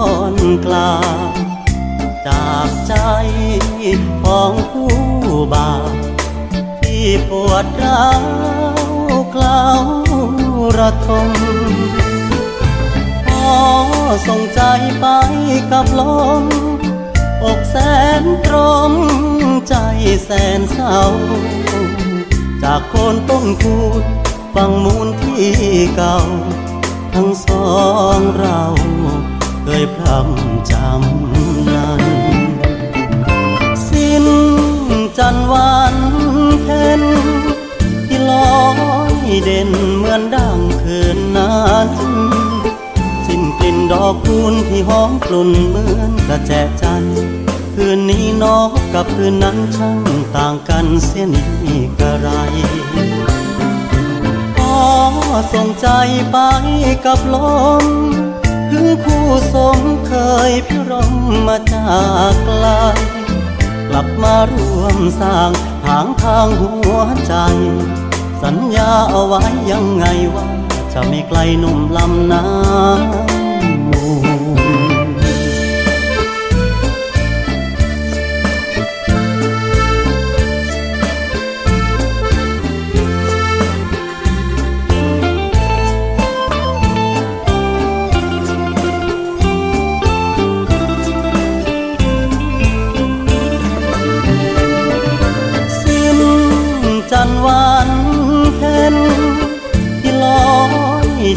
อนกลา จากใจของผู้บาปที่ปวดร้าวกล่าวระทมขอส่งใจไปกับลมอกแสนตรมใจแสนเศร้า จากคนต้นคูดฟังมูลที่เก่า ทั้งสองเรา ยพร่ำจำนั้น สิ้นจันทร์วันเพ็ญที่ลอยเด่นเหมือนดังคืนนั้นสิ้นกลิ่นดอกคูณที่หอมกลุ่นเหมือนกระแจจันทร์คืนนี้นอกกับคืนนั้นช่างต่างกันเสียนี่กระไรขอส่งใจไปกับลม ถึงคู่สมเคยพิรมมาจากไกลกลับมาร่วมสร้างทางทางหัวใจ สัญญาเอาไว้ยังไงว่า จะไม่ไกลหนุ่มลำน้ำ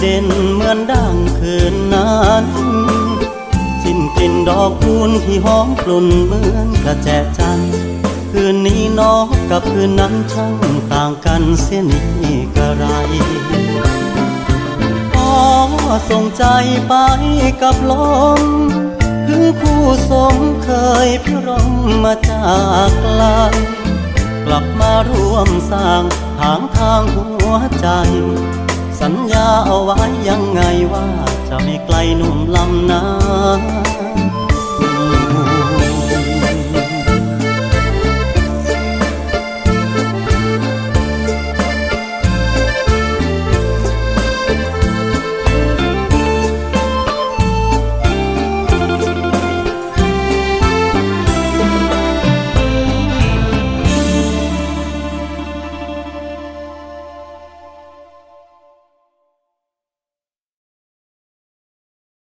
เด่นเหมือนดังคืนนั้นสิ้นกลิ่นดอกคูณที่หอมกลุ่นเหมือนกระแจจันคืนนี้นอกกับคืนนั้นช่างต่างกันเสียนี่กระไรขอส่งใจไปกับลมถึงคู่สมเคยพรมมาจากไกลกลับมาร่วมสร้างทางทางหัวใจ สัญญาเอาไว้ยังไงว่าจะไม่ไกลหนุ่มลำนา